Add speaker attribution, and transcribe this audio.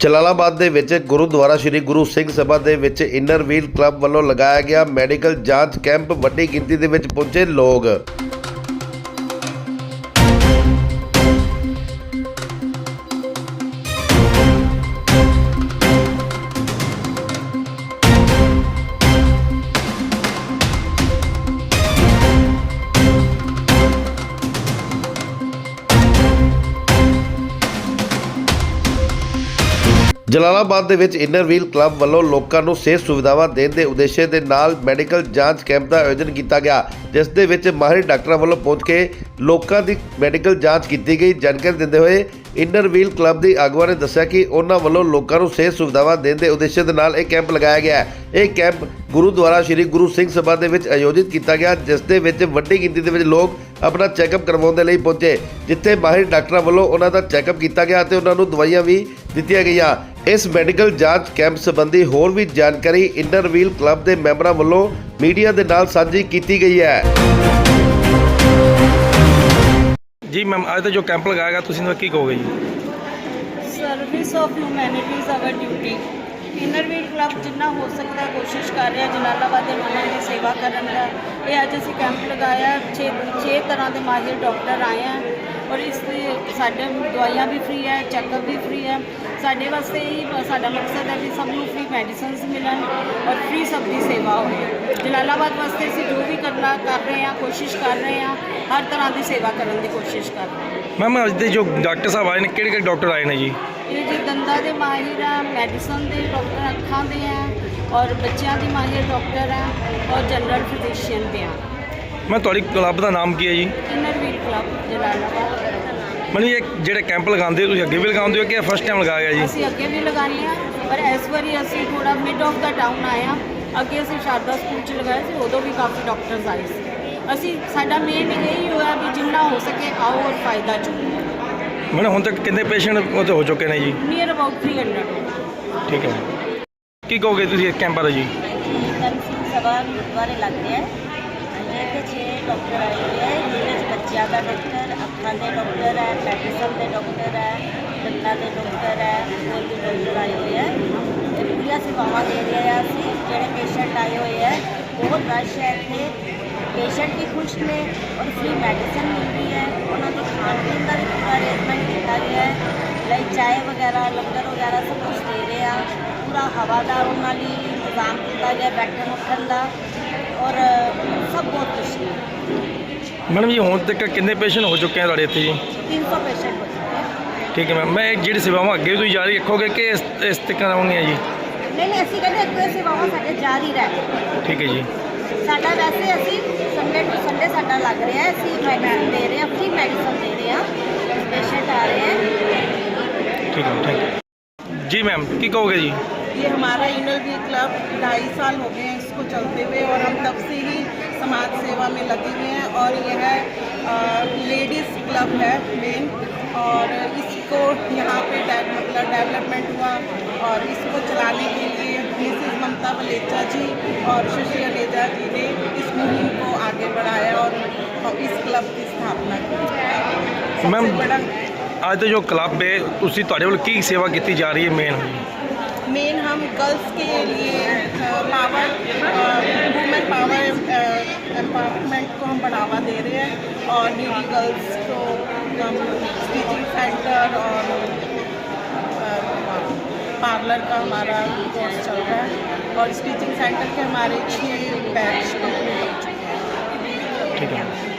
Speaker 1: ਜਲਾਲਾਬਾਦ ਦੇ ਵਿੱਚ ਗੁਰਦੁਆਰਾ ਸ੍ਰੀ ਗੁਰੂ ਸਿੰਘ ਸਭਾ ਦੇ ਵਿੱਚ ਇਨਰ ਵੀਲ ਕਲੱਬ ਵੱਲੋਂ ਲਗਾਇਆ ਗਿਆ ਮੈਡੀਕਲ ਜਾਂਚ ਕੈਂਪ ਵੱਡੀ ਗਿਣਤੀ ਦੇ ਵਿੱਚ ਪਹੁੰਚੇ ਲੋਕ। ਜਲਾਲਾਬਾਦ ਦੇ ਵਿੱਚ ਇਨਰ ਵੀਲ ਕਲੱਬ ਵੱਲੋਂ ਲੋਕਾਂ ਨੂੰ ਸਿਹਤ ਸੁਵਿਧਾਵਾਂ ਦੇਣ ਦੇ ਉਦੇਸ਼ ਦੇ ਨਾਲ ਮੈਡੀਕਲ ਜਾਂਚ ਕੈਂਪ ਦਾ ਆਯੋਜਨ ਕੀਤਾ ਗਿਆ, ਜਿਸ ਦੇ ਵਿੱਚ ਮਾਹਿਰ ਡਾਕਟਰਾਂ ਵੱਲੋਂ ਪਹੁੰਚ ਕੇ ਲੋਕਾਂ ਦੀ ਮੈਡੀਕਲ ਜਾਂਚ ਕੀਤੀ ਗਈ। ਜਾਣਕਾਰੀ ਦਿੰਦੇ ਹੋਏ ਇਨਰ ਵੀਲ ਕਲੱਬ ਦੀ ਆਗੂਆਂ ਨੇ ਦੱਸਿਆ ਕਿ ਉਹਨਾਂ ਵੱਲੋਂ ਲੋਕਾਂ ਨੂੰ ਸਿਹਤ ਸੁਵਿਧਾਵਾਂ ਦੇਣ ਦੇ ਉਦੇਸ਼ ਦੇ ਨਾਲ ਇਹ ਕੈਂਪ ਲਗਾਇਆ ਗਿਆ ਹੈ। ਇਹ ਕੈਂਪ ਗੁਰਦੁਆਰਾ ਸ੍ਰੀ ਗੁਰੂ ਸਿੰਘ ਸਭਾ ਦੇ ਵਿੱਚ ਆਯੋਜਿਤ ਕੀਤਾ ਗਿਆ ਜਿਸ ਦੇ ਵਿੱਚ ਵੱਡੀ ਗਿਣਤੀ ਦੇ ਵਿੱਚ ਲੋਕ ਆਪਣਾ ਚੈੱਕਅਪ ਕਰਵਾਉਣ ਦੇ ਲਈ ਪਹੁੰਚੇ ਜਿੱਥੇ ਮਾਹਿਰ ਡਾਕਟਰਾਂ ਵੱਲੋਂ ਉਹਨਾਂ ਦਾ ਚੈੱਕਅਪ ਕੀਤਾ ਗਿਆ ਅਤੇ ਉਹਨਾਂ ਨੂੰ ਦਵਾਈਆਂ ਵੀ ਦਿੱਤੀਆਂ ਗਈਆਂ। ਇਸ ਮੈਡੀਕਲ ਜਾਂਚ ਕੈਂਪ ਸੰਬੰਧੀ ਹੋਰ ਵੀ ਜਾਣਕਾਰੀ ਇਨਰ ਵੀਲ ਕਲੱਬ ਦੇ ਮੈਂਬਰਾਂ ਵੱਲੋਂ ਮੀਡੀਆ ਦੇ ਨਾਲ ਸਾਂਝੀ ਕੀਤੀ ਗਈ ਹੈ।
Speaker 2: ਜੀ ਮੈਮ ਅੱਜ ਦਾ ਜੋ ਕੈਂਪ ਲਗਾਇਆ ਗਿਆ ਤੁਸੀਂ ਨੂੰ ਕੀ ਕਹੋਗੇ ਜੀ?
Speaker 3: Service of humanity is our duty Inner Wheel Club ਜਿੰਨਾ ਹੋ ਸਕਦਾ ਕੋਸ਼ਿਸ਼ ਕਰ ਰਿਹਾ ਜਲਾਲਾਬਾਦ ਦੇ ਮਨਾਂ ਦੀ ਸੇਵਾ ਕਰਨ ਦਾ। ਇਹ ਅੱਜ ਅਸੀਂ ਕੈਂਪ ਲਗਾਇਆ 6 6 ਤਰ੍ਹਾਂ ਦੇ ਮਾਹਿਰ ਡਾਕਟਰ ਆਏ ਆ ਔਰ ਇਸ 'ਤੇ ਸਾਡੇ ਦਵਾਈਆਂ ਵੀ ਫ੍ਰੀ ਹੈ ਚੈੱਕਅਪ ਵੀ ਫ੍ਰੀ ਹੈ। ਸਾਡੇ ਵਾਸਤੇ ਇਹ ਸਾਡਾ ਮਕਸਦ ਹੈ ਵੀ ਸਭ ਨੂੰ ਫ੍ਰੀ ਮੈਡੀਸਿਨਸ ਮਿਲਣ ਔਰ ਫ੍ਰੀ ਸਭ ਦੀ ਸੇਵਾ ਹੋਵੇ। ਜਲਾਲਾਬਾਦ ਵਾਸਤੇ ਅਸੀਂ ਜੋ ਵੀ ਕਰਨਾ ਕਰ ਰਹੇ ਹਾਂ, ਕੋਸ਼ਿਸ਼ ਕਰ ਰਹੇ ਹਾਂ, ਹਰ ਤਰ੍ਹਾਂ ਦੀ ਸੇਵਾ ਕਰਨ ਦੀ ਕੋਸ਼ਿਸ਼ ਕਰ ਰਹੇ ਹਾਂ।
Speaker 2: ਮੈਮ ਅੱਜ ਦੇ ਜੋ ਡਾਕਟਰ ਸਾਹਿਬ ਆਏ ਨੇ ਕਿਹੜੇ ਕਿਹੜੇ ਡਾਕਟਰ ਆਏ ਨੇ ਜੀ?
Speaker 3: ਇਹ ਜੀ ਦੰਦਾਂ ਦੇ ਮਾਹਿਰ ਆ ਮੈਡੀਸਨ ਦੇ ਡਾਕਟਰ ਅੱਖਾਂ ਦੇ ਆ ਔਰ ਬੱਚਿਆਂ ਦੀ ਮਾਹਿਰ ਡਾਕਟਰ ਆ ਔਰ ਜਨਰਲ ਫਿਜ਼ੀਸ਼ੀਅਨ ਵੀ ਆ।
Speaker 2: ਮੈਂ ਤੁਹਾਡੀ ਕਲੱਬ ਦਾ ਨਾਮ ਕੀ ਹੈ ਜੀ?
Speaker 3: Inner Wheel Club Jalalabad.
Speaker 2: ਮੈਨੂੰ ਇਹ ਜਿਹੜੇ ਕੈਂਪ ਲਗਾਉਂਦੇ ਹੋ ਤੁਸੀਂ ਅੱਗੇ ਵੀ ਲਗਾਉਂਦੇ ਹੋ ਕਿ ਫਸਟ ਟਾਈਮ ਲਗਾਇਆ ਜੀ?
Speaker 3: ਅਸੀਂ ਅੱਗੇ ਵੀ ਲਗਾਉਂਦੇ ਆ ਪਰ ਇਸ ਵਾਰੀ ਅਸੀਂ ਥੋੜਾ ਮਿਡ ਆਫ ਦਾ ਟਾਊਨ ਆਏ ਆ ਅੱਗੇ ਅਸੀਂ ਸ਼ਾਰਦਾ ਸਕੂਲ ਚ ਲਗਾਇਆ ਸੀ ਉਦੋਂ ਵੀ ਕਾਫੀ ਡਾਕਟਰਸ ਆਏ ਸੀ। ਅਸੀਂ ਸਾਡਾ ਮੇਨ ਇਹੀ ਹੋਇਆ ਵੀ ਜਿੰਨਾ ਹੋ ਸਕੇ ਆਓ ਔਰ ਫਾਇਦਾ ਚੁੱਕੋ।
Speaker 2: ਮੈਨੂੰ ਹੁਣ ਤੱਕ ਕਿੰਨੇ ਪੇਸ਼ੈਂਟ ਹੋ ਚੁੱਕੇ ਨੇ ਜੀ?
Speaker 3: ਨੀਅਰ ਅਬਾਊਟ 300
Speaker 2: ਠੀਕ ਹੈ। ਕੀ ਕਹੋਗੇ ਤੁਸੀਂ ਇਸ ਕੈਂਪ ਬਾਰੇ ਜੀ?
Speaker 4: ਰਿਹਾ ਦਾ ਦੇ ਦੇ ਦੇ ਦੇ ਰਹੇ ਪੇਸ਼ੈਂਟ ਆਏ ਹੋਏ ਹੈ ਬਹੁਤ ਰਸ਼ ਹੈ ਇੱਥੇ। ਪੇਸ਼ੈਂਟ ਵੀ ਖੁਸ਼ ਨੇ ਔਰ ਫ੍ਰੀ ਮੈਡੀਸਨ ਮਿਲ ਰਹੀ ਹੈ। ਉਹਨਾਂ ਦੇ ਖਾਣ ਪੀਣ ਦਾ ਵੀ ਪੂਰਾ ਅਰੇਂਜਮੈਂਟ ਕੀਤਾ ਗਿਆ ਹੈ ਚਾय ਵਗੈਰਾ ਲੰਗਰ ਵਗੈਰਾ ਸਭ ਕੁਝ ਦੇ ਰਹੇ ਆ। ਪੂਰਾ ਹਵਾਦਾਰ ਉਹਨਾਂ ਲਈ ਇੰਤਜ਼ਾਮ ਕੀਤਾ ਗਿਆ ਬੈਠਣ ਉੱਠਣ ਦਾ। ਔਰ ਸਭ ਬਹੁਤ ਖੁਸ਼ ਨੇ।
Speaker 2: ਮੈਡਮ ਜੀ ਹੁਣ ਤੱਕ ਕਿੰਨੇ ਪੇਸ਼ੈਂਟ ਹੋ ਚੁੱਕੇ ਆ ਤੁਹਾਡੇ ਇੱਥੇ ਜੀ?
Speaker 4: 300 ਪੇਸ਼ੈਂਟ ਹੋ ਚੁੱਕੇ ਹੈ
Speaker 2: ਠੀਕ ਹੈ ਮੈਮ ਮੈਂ ਇਹ ਜਿਹੜੀ ਸੇਵਾਵਾਂ ਅੱਗੇ ਵੀ ਜਾਰੀ ਰੱਖੋਗੇ ਕਿ ਇਸ ਇਸ ਤੱਕ ਰਹੋਗੇ ਜੀ?
Speaker 4: ਨਹੀਂ ਨਹੀਂ ਅਸੀਂ ਕਹਿੰਦੇ ਅੱਗੇ ਸੇਵਾਵਾਂ ਸਾਡੇ ਜਾਰੀ ਰਹਿਣ
Speaker 2: ਠੀਕ ਹੈ ਜੀ।
Speaker 4: ਸਾਡਾ ਵੈਸੇ ਅਸੀਂ ਸੰਡੇ ਟੂ ਸੰਡੇ ਸਾਡਾ ਲੱਗ ਰਿਹਾ ਅਸੀਂ ਮੈਡੀਸਨ ਦੇ ਰਹੇ ਹਾਂ ਫ੍ਰੀ ਮੈਡੀਸਨ ਦੇ ਰਹੇ ਹਾਂ। ਪੇਸ਼ੈਂਟ ਆ ਰਹੇ ਹੈ।
Speaker 2: ठीक है थैंक यू जी मैम की कहोगे जी?
Speaker 5: ये हमारा इनर वी क्लब ढाई साल हो गए हैं इसको चलते हुए और हम तब से ही समाज सेवा में लगे हुए हैं और यह लेडीज़ क्लब है मेन और इसको यहाँ पे मतलब डेवलपमेंट हुआ और इसको चलाने के लिए मिसेस ममता वलेचा जी और शशि अलेजा जी ने इस मुहिम को आगे बढ़ाया और इस क्लब की स्थापना की।
Speaker 2: मैम,
Speaker 5: बड़ा
Speaker 2: ਅੱਜ ਦਾ ਜੋ ਕਲੱਬ ਹੈ ਤੁਸੀਂ ਤੁਹਾਡੇ ਵੱਲ ਕੀ ਸੇਵਾ ਕੀਤੀ ਜਾ ਰਹੀ ਹੈ ਮੇਨ
Speaker 5: मेन हम गर्ल्स के लिए पावर वुमेन पावर एम्पावरमेंट को हम बढ़ावा दे रहे हैं और नीडी गर्ल्स को हम स्टिचिंग सेंटर और पार्लर का हमारा कोर्स चल रहा है और स्टिचिंग सेंटर के हमारे छः बैच कंप्लीट हो चुके हैं
Speaker 2: ठीक है